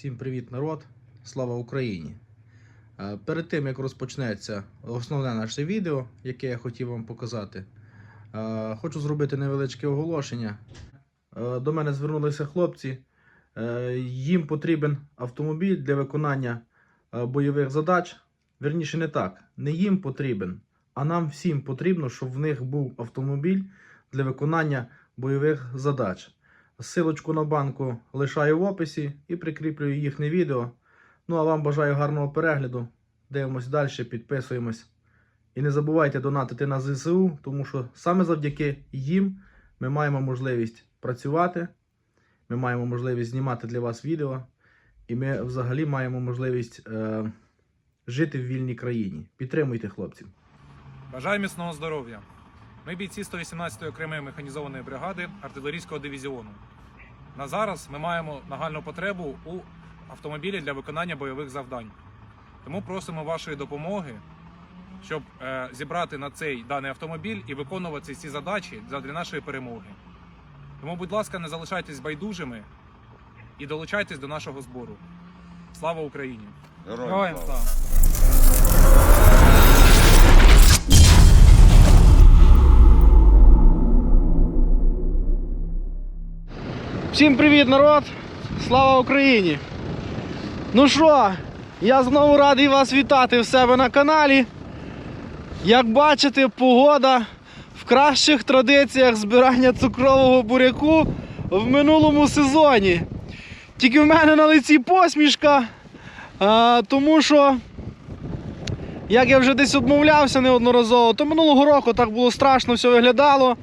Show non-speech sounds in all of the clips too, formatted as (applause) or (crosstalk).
Всім привіт, народ! Слава Україні! Е, Перед тим як розпочнеться основне наше відео, яке я хотів вам показати, е, хочу зробити невеличке оголошення. Е, До мене звернулися хлопці. Їм потрібен автомобіль для виконання бойових задач. Верніше, не так. Не їм потрібен, а нам всім потрібно, щоб в них був автомобіль для виконання бойових задач. Силочку на банку лишаю в описі і прикріплюю їхнє відео. Ну а вам бажаю гарного перегляду. Дивимось далі, підписуємось. І не забувайте донатити на ЗСУ, тому що саме завдяки їм ми маємо можливість працювати, ми маємо можливість знімати для вас відео, і ми взагалі маємо можливість е, жити в вільній країні. Підтримуйте хлопців. Бажаю міцного здоров'я. Ми бійці 118-ї окремої механізованої бригади артилерійського дивізіону. На зараз ми маємо нагальну потребу у автомобілі для виконання бойових завдань. Тому просимо вашої допомоги, щоб е, зібрати на цей даний автомобіль і виконувати ці задачі для нашої перемоги. Тому, будь ласка, не залишайтесь байдужими і долучайтесь до нашого збору. Слава Україні! Героям слава. Всім привіт, народ! Слава Україні! Ну що, я знову радий вас вітати в себе на каналі. Як бачите, погода в кращих традиціях збирання цукрового буряку в минулому сезоні. Тільки в мене на лиці посмішка, тому що, як я вже десь обмовлявся неодноразово, то минулого року так було страшно все виглядало.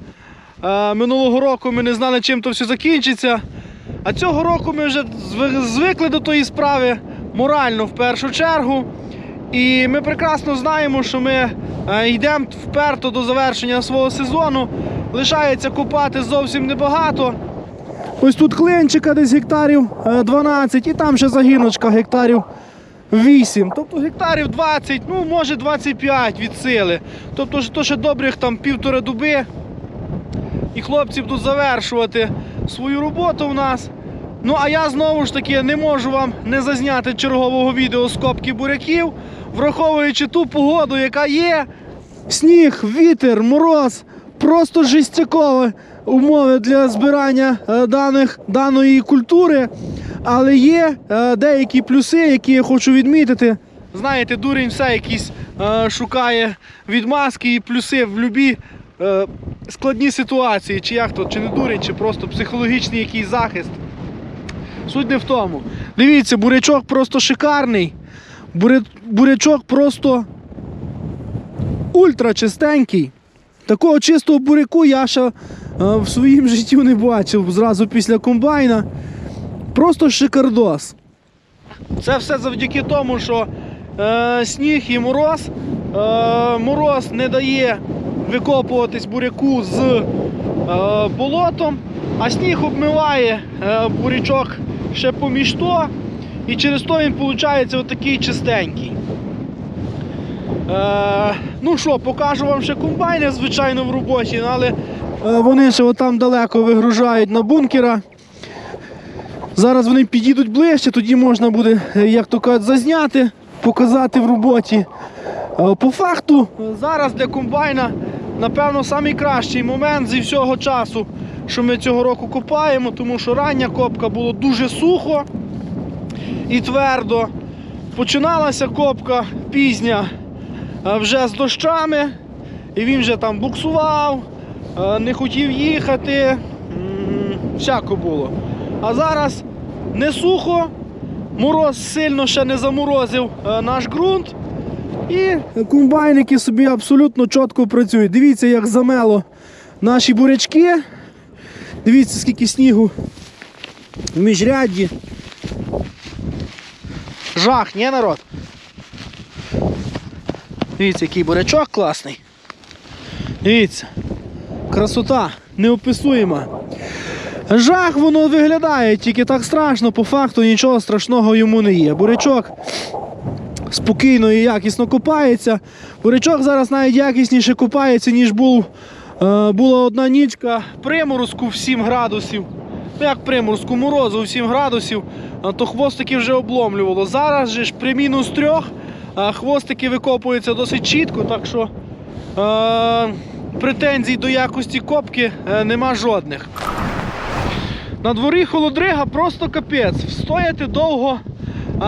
Е, Минулого року ми не знали, чим то все закінчиться. А цього року ми вже звикли до тої справи морально в першу чергу. І ми прекрасно знаємо, що ми е, йдемо вперто до завершення свого сезону. Лишається купати зовсім небагато. Ось тут клинчика десь гектарів е, 12, і там ще загіночка гектарів 8. Тобто гектарів 20, ну може 25 від сили. Тобто то ще добрих там півтори дуби і хлопці будуть завершувати свою роботу в нас. Ну а я знову ж таки не можу вам не зазняти чергового відео з копки буряків, враховуючи ту погоду, яка є. Сніг, вітер, мороз, просто жестякові умови для збирання е, даних, даної культури. Але є е, деякі плюси, які я хочу відмітити. Знаєте, дурень все якісь е, шукає відмазки і плюси в любі е, складні ситуації, чи як то, чи не дурень, чи просто психологічний якийсь захист. Суть не в тому. Дивіться, бурячок просто шикарний. Бурячок просто ультра чистенький. Такого чистого буряку я ще е, в своїм (laughs) житті не бачив зразу після комбайна. Просто шикардос. Це все завдяки тому, що е, сніг і мороз. Е, мороз не дає викопуватись буряку з е, болотом, а сніг обмиває е, бурячок ще поміж то, і через то він виходить отакий чистенький. Е, ну що, покажу вам ще комбайни, звичайно, в роботі, але е, вони ще отам далеко вигружають на бункера. Зараз вони підійдуть ближче, тоді можна буде, е, як то кажуть, зазняти, показати в роботі. Е, По факту, зараз для комбайна, напевно, найкращий момент зі всього часу, що ми цього року копаємо, тому що рання копка було дуже сухо і твердо. Починалася копка пізня е, вже з дощами, і він вже там буксував, е, не хотів їхати. Всяко було. А зараз не сухо, мороз сильно ще не заморозив е, наш ґрунт. І комбайники собі абсолютно чітко працюють. Дивіться, як замело наші бурячки. Дивіться, скільки снігу в міжрядді. Жах, ні, народ? Дивіться, який бурячок класний. Дивіться. Красота неописуєма. Жах воно виглядає, тільки так страшно, по факту нічого страшного йому не є. Бурячок спокійно і якісно копається. Бурячок зараз навіть якісніше копається, ніж був, е, була одна нічка приморозку в 7 градусів. ну, як приморську морозу 7 градусів, то хвостики вже обломлювало. Зараз же ж при мінус трьох а, хвостики викопуються досить чітко, так що е, претензій до якості копки е, нема жодних. На дворі холодрига просто капець. Встояти довго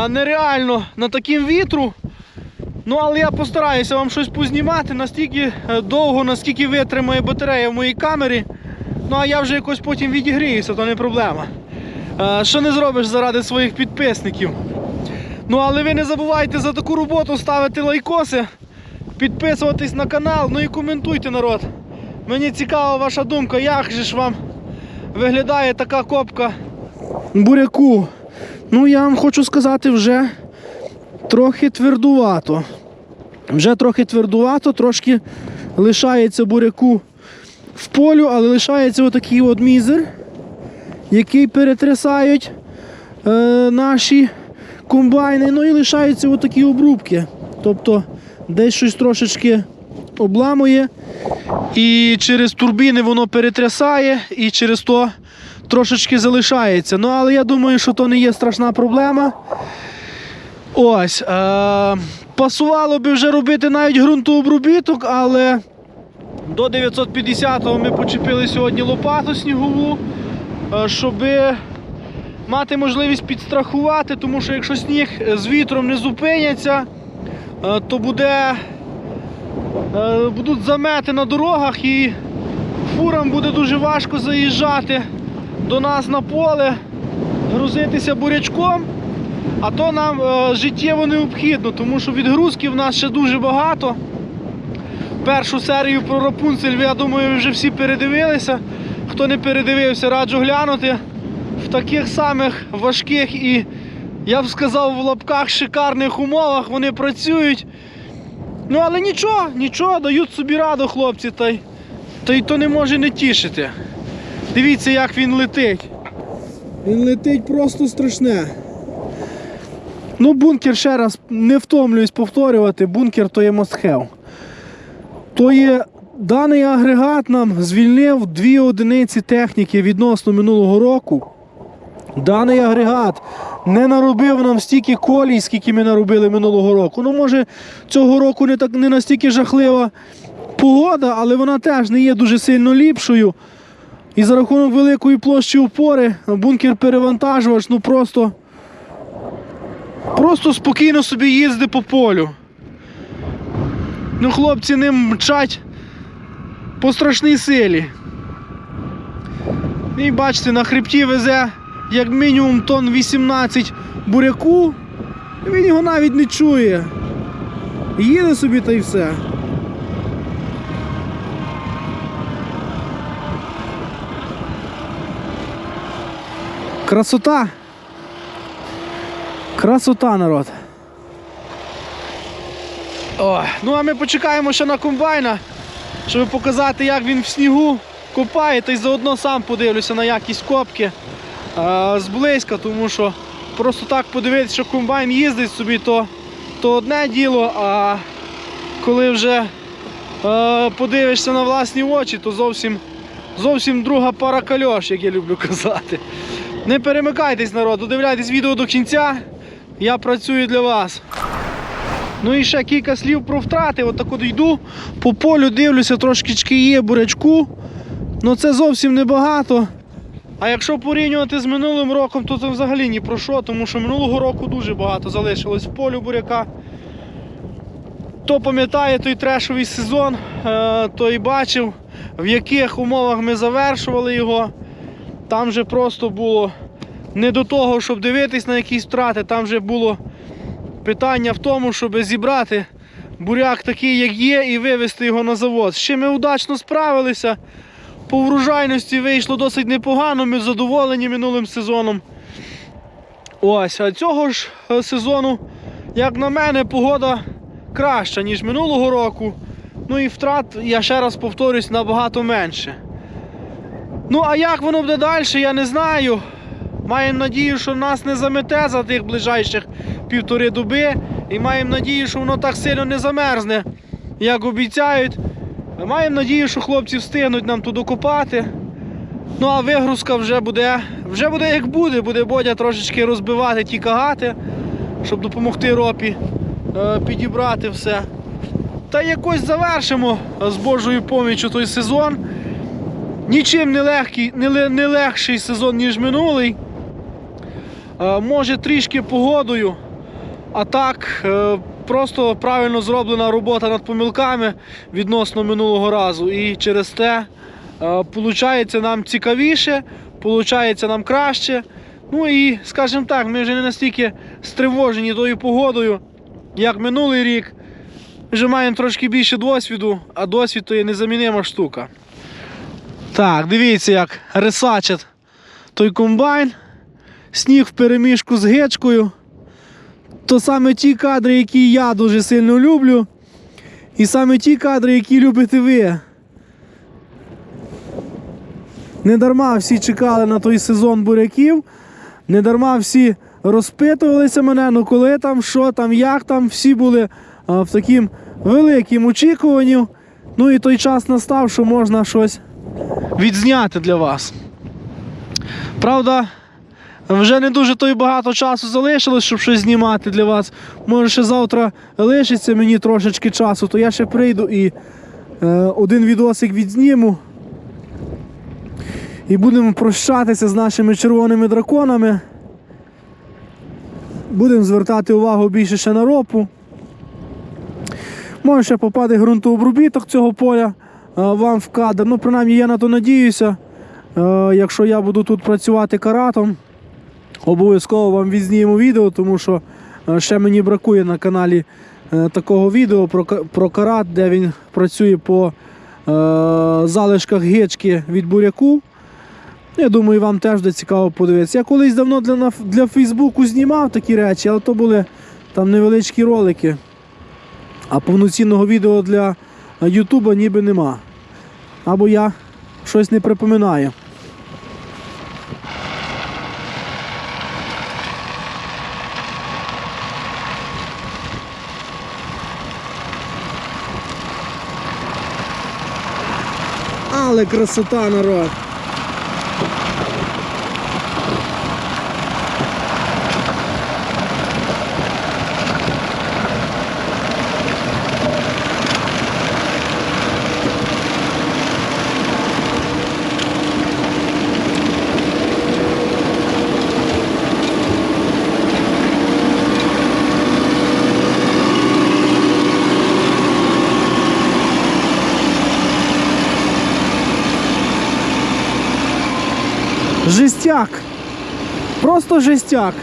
нереально на таким вітру. Ну, але я постараюся вам щось познімати настільки е, довго, наскільки витримає батарея в моїй камері. Ну а я вже якось потім відігріюся, то не проблема. Е, Що не зробиш заради своїх підписників. Ну, але ви не забувайте за таку роботу ставити лайкоси, підписуватись на канал, ну і коментуйте народ. Мені цікава ваша думка, як же ж вам виглядає така копка буряку. Ну, я вам хочу сказати, вже трохи твердувато. Вже трохи твердувато, трошки лишається буряку в полю, але лишається отакий от мізер, який перетрясають е, наші комбайни. Ну і лишаються отакі обрубки. Тобто десь щось трошечки обламує, і через турбіни воно перетрясає, і через то трошечки залишається. Ну, але я думаю, що то не є страшна проблема. Ось. Е- пасувало би вже робити навіть ґрунтообробіток, але до 950-го ми почепили сьогодні лопату снігову, е, щоб мати можливість підстрахувати, тому що якщо сніг з вітром не зупиняться, е, то буде, е, будуть замети на дорогах і фурам буде дуже важко заїжджати до нас на поле, грузитися бурячком. А то нам е, життєво необхідно, тому що відгрузки в нас ще дуже багато. Першу серію про Рапунцель, я думаю, ви вже всі передивилися. Хто не передивився, раджу глянути. В таких самих важких і, я б сказав, в лапках шикарних умовах вони працюють. Ну, але нічого, нічого, дають собі раду хлопці, та й, та й то не може не тішити. Дивіться, як він летить. Він летить просто страшне. Ну, бункер ще раз не втомлююсь повторювати, бункер то є have. То є даний агрегат нам звільнив дві одиниці техніки відносно минулого року. Даний агрегат не наробив нам стільки колій, скільки ми наробили минулого року. Ну, може, цього року не так не настільки жахлива погода, але вона теж не є дуже сильно ліпшою. І за рахунок великої площі опори бункер перевантажувач, ну просто. Просто спокійно собі їзди по полю. Ну, хлопці ним мчать по страшній силі. І бачите, на хребті везе як мінімум тонн 18 буряку. Він його навіть не чує. Їде собі та й все. Красота. Красота, народ. Ой, ну а ми почекаємо ще на комбайна, щоб показати, як він в снігу копає, та й заодно сам подивлюся на якість копки а, зблизька, тому що просто так подивитися, що комбайн їздить собі, то, то одне діло, а коли вже е, подивишся на власні очі, то зовсім, зовсім друга пара кальош, як я люблю казати. Не перемикайтесь, народ, додивляйтесь відео до кінця. Я працюю для вас. Ну і ще кілька слів про втрати. От так от йду по полю, дивлюся, трошки є бурячку. Ну це зовсім небагато. А якщо порівнювати з минулим роком, то це взагалі ні про що, тому що минулого року дуже багато залишилось в полю буряка. Хто пам'ятає той трешовий сезон, е, той бачив, в яких умовах ми завершували його. Там вже просто було не до того, щоб дивитись на якісь втрати, там вже було питання в тому, щоб зібрати буряк такий, як є, і вивезти його на завод. Ще ми удачно справилися. По врожайності вийшло досить непогано, ми задоволені минулим сезоном. Ось, а цього ж е, сезону, як на мене, погода краща, ніж минулого року. Ну і втрат, я ще раз повторюсь, набагато менше. Ну, а як воно буде далі, я не знаю. Маємо надію, що нас не замете за тих ближайших півтори доби. І маємо надію, що воно так сильно не замерзне, як обіцяють. Маємо надію, що хлопці встигнуть нам туди копати. Ну а вигрузка вже буде, вже буде як буде, буде Бодя трошечки розбивати ті кагати, щоб допомогти ропі е, підібрати все. Та якось завершимо з Божою поміччю той сезон. Нічим не, легкий, не, не легший сезон, ніж минулий. Е, може трішки погодою, а так е, просто правильно зроблена робота над помилками відносно минулого разу. І через те е, получається нам цікавіше, получається нам краще. Ну і, скажімо так, ми вже не настільки стривожені тою погодою, як минулий рік. Ми вже маємо трошки більше досвіду, а досвід то є незамінима штука. Так, дивіться, як рисачить той комбайн. Сніг в переміжку з гечкою. То саме ті кадри, які я дуже сильно люблю. І саме ті кадри, які любите ви. Не дарма всі чекали на той сезон буряків. Не дарма всі розпитувалися мене, ну коли там, що там, як там, всі були в таким великим очікуванні. Ну і той час настав, що можна щось відзняти для вас. Правда, вже не дуже то й багато часу залишилось, щоб щось знімати для вас. Може, ще завтра лишиться мені трошечки часу, то я ще прийду і е, один відосик відзніму. І будемо прощатися з нашими червоними драконами. Будемо звертати увагу більше ще на ропу. Може ще попаде ґрунтообробіток цього поля вам в кадр. Ну, принаймні, я на то надіюся. Е, Якщо я буду тут працювати каратом, обов'язково вам відзніму відео, тому що е, ще мені бракує на каналі е, такого відео про, про карат, де він працює по е, залишках гечки від буряку. Я думаю, вам теж буде цікаво подивитися. Я колись давно для, для Фейсбуку знімав такі речі, але то були там невеличкі ролики. А повноцінного відео для Ютуба ніби нема. Або я щось не припоминаю. Але красота народ. Просто жестяк.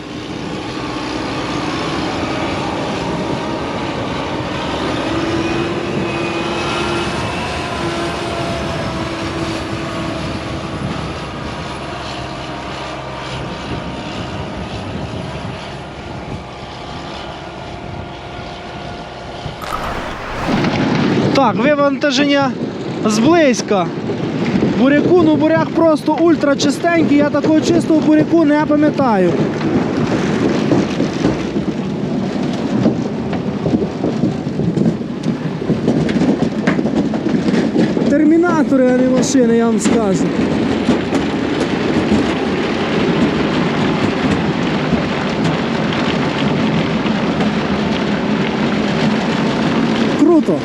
Так, вивантаження зблизька. Буряку, ну буряк просто ультра чистенький, я такого чистого буряку не пам'ятаю. Термінатори, а не машини, я вам скажу. Круто.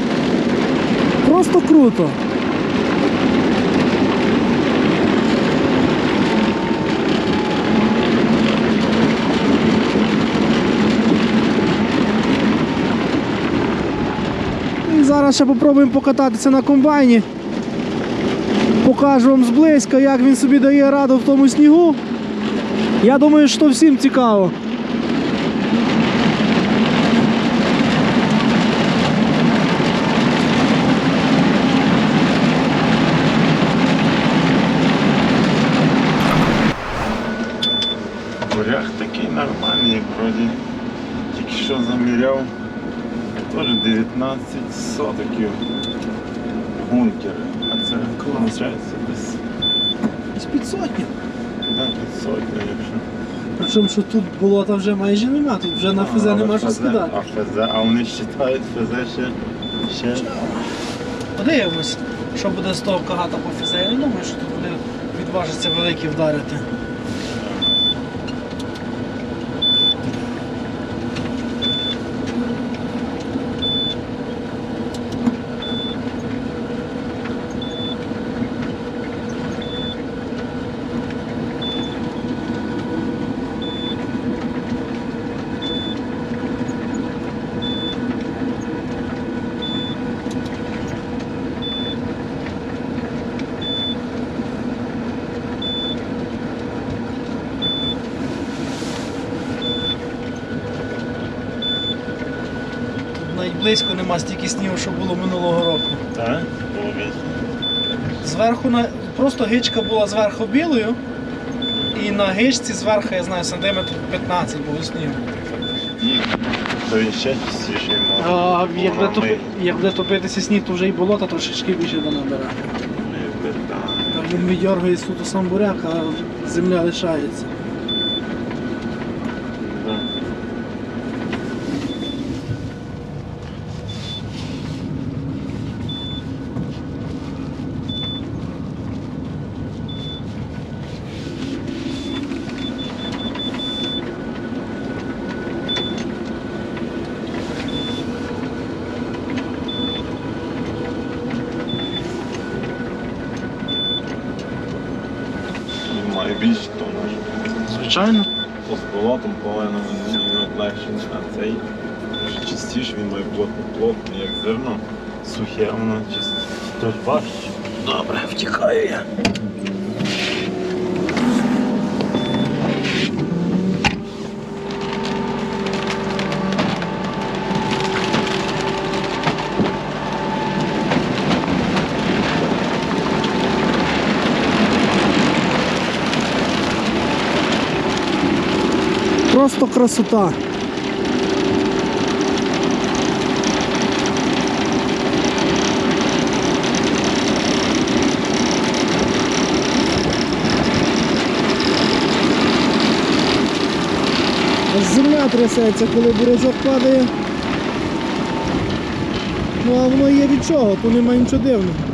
Просто круто. І зараз ще попробуємо покататися на комбайні. Покажу вам зблизька, як він собі дає раду в тому снігу. Я думаю, що всім цікаво. Буряк такий нормальний, вроді. Тільки що заміряв. Теж 19 сотиків бункер. А це виходить десь З під да, під сотню, якщо. Причому, що тут болота вже майже нема, тут вже на Але нема що скидати. А ФЗ, а вони вважають ФЗ ще. ще... Подивимось, що буде з того кагата по фезе. Я не думаю, що тут буде відважиться великі вдарити. Близько нема стільки снігу, що було минулого року. Так? Було. Зверху на просто гичка була зверху білою, і на гичці зверху, я знаю, сантиметрів 15 було снігу. То він ще може. А Бо як топи, як буде топитися сніг, то вже і болота трошечки більше до набере. Якби так. Так він віддергує суто сам буряк, а земля лишається. Да. Він має більше тонаж. Звичайно. З болотом він легше, а цей чистіше, він має плотно плотно, як зерно. Сухе, воно чисто. Тож важче. Добре, втікаю я. Просто красота. Земля трясеться, коли бурячок падає. Ну а воно є від чого, то немає нічого дивного.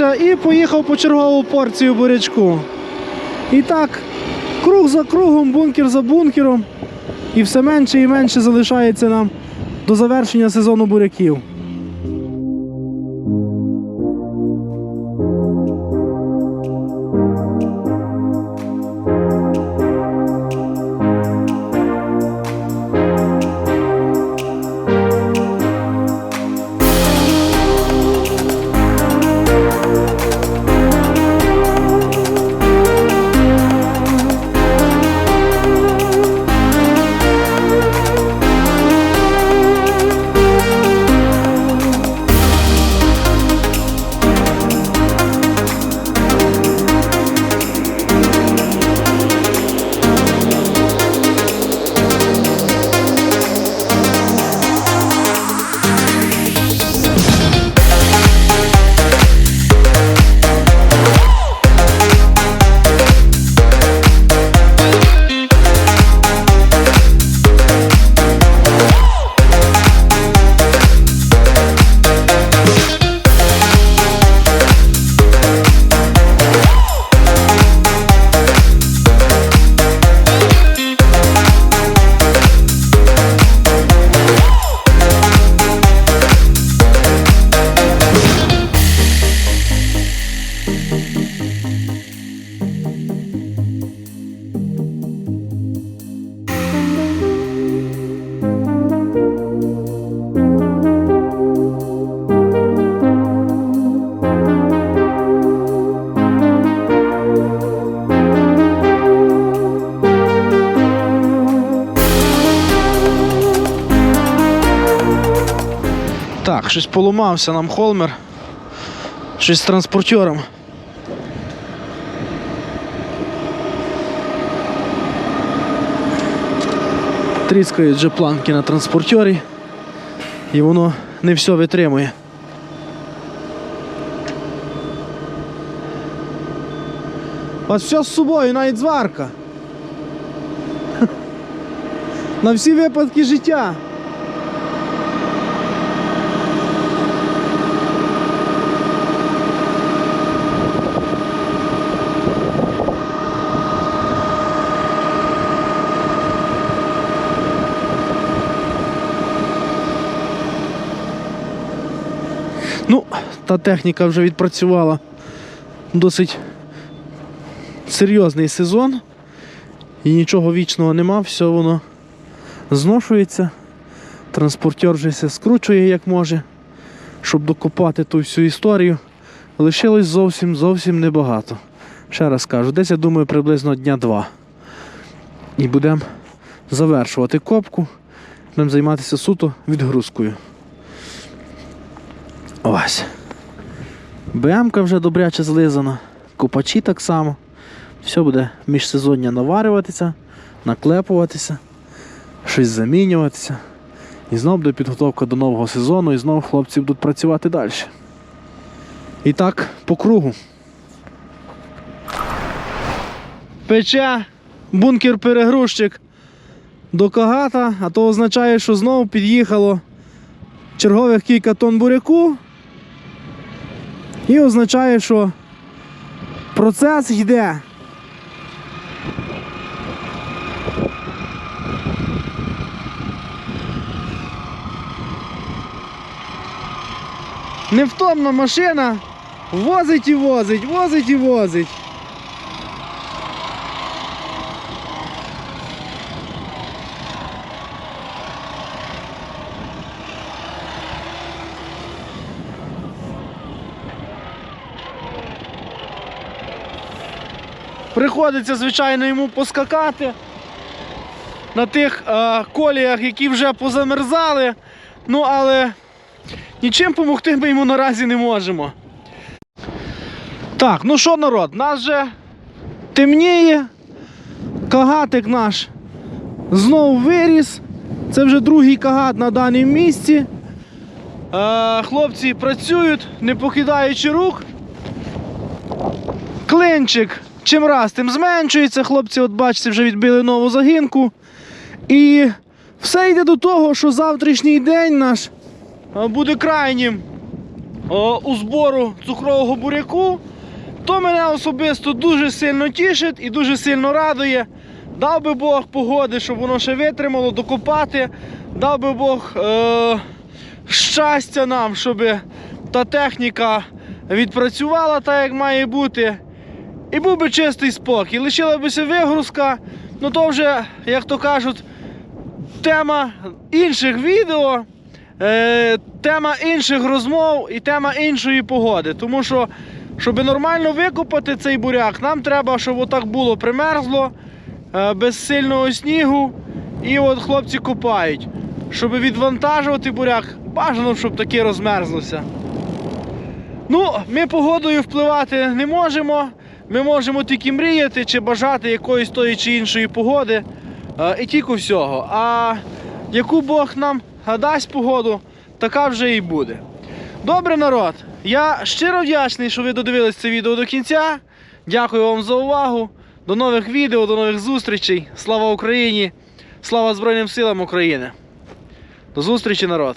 Вивантажився і поїхав по чергову порцію бурячку. І так, круг за кругом, бункер за бункером. І все менше і менше залишається нам до завершення сезону буряків. Щось поламався нам холмер. Щось з транспортером. Тріскають вже планки на транспортері і воно не все витримує. У все з собою, навіть зварка. (laughs) На всі випадки життя. Ну, та техніка вже відпрацювала досить серйозний сезон. І нічого вічного нема, все воно зношується. Транспортер вже все скручує як може, щоб докопати ту всю історію. Лишилось зовсім зовсім небагато. Ще раз кажу, десь я думаю приблизно дня два. І будемо завершувати копку, будемо займатися суто відгрузкою. Ось. БМка вже добряче злизана, копачі так само. Все буде міжсезоння наварюватися, наклепуватися, щось замінюватися. І знов буде підготовка до нового сезону, і знов хлопці будуть працювати далі. І так, по кругу. Пече бункер-перегрузчик до кагата, а то означає, що знову під'їхало чергових кілька тонн буряку. І означає, що процес йде. Невтомна машина возить і возить, возить і возить. Приходиться, звичайно, йому поскакати на тих е, коліях, які вже позамерзали. Ну, але нічим допомогти ми йому наразі не можемо. Так, ну що, народ, нас вже темніє. Кагатик наш знову виріс. Це вже другий кагат на даному місці. Е, хлопці працюють, не покидаючи рук. Клинчик чим раз тим зменшується. Хлопці, от бачите, вже відбили нову загінку. І все йде до того, що завтрашній день наш буде крайнім у збору цукрового буряку. То мене особисто дуже сильно тішить і дуже сильно радує. Дав би Бог погоди, щоб воно ще витримало, докопати. Дав би Бог е- щастя нам, щоб та техніка відпрацювала так, як має бути. І був би чистий спокій. Лишила бися вигрузка, ну то вже, як то кажуть, тема інших відео, е, тема інших розмов і тема іншої погоди. Тому що, щоб нормально викопати цей буряк, нам треба, щоб отак було примерзло, е, без сильного снігу. І от хлопці копають. Щоб відвантажувати буряк, бажано, щоб таки розмерзлося. Ну, ми погодою впливати не можемо. Ми можемо тільки мріяти чи бажати якоїсь тої чи іншої погоди. е, І тільки всього. А яку Бог нам дасть погоду, така вже і буде. Добре, народ. Я щиро вдячний, що ви додивились це відео до кінця. Дякую вам за увагу. До нових відео, до нових зустрічей. Слава Україні! Слава Збройним силам України! До зустрічі, народ!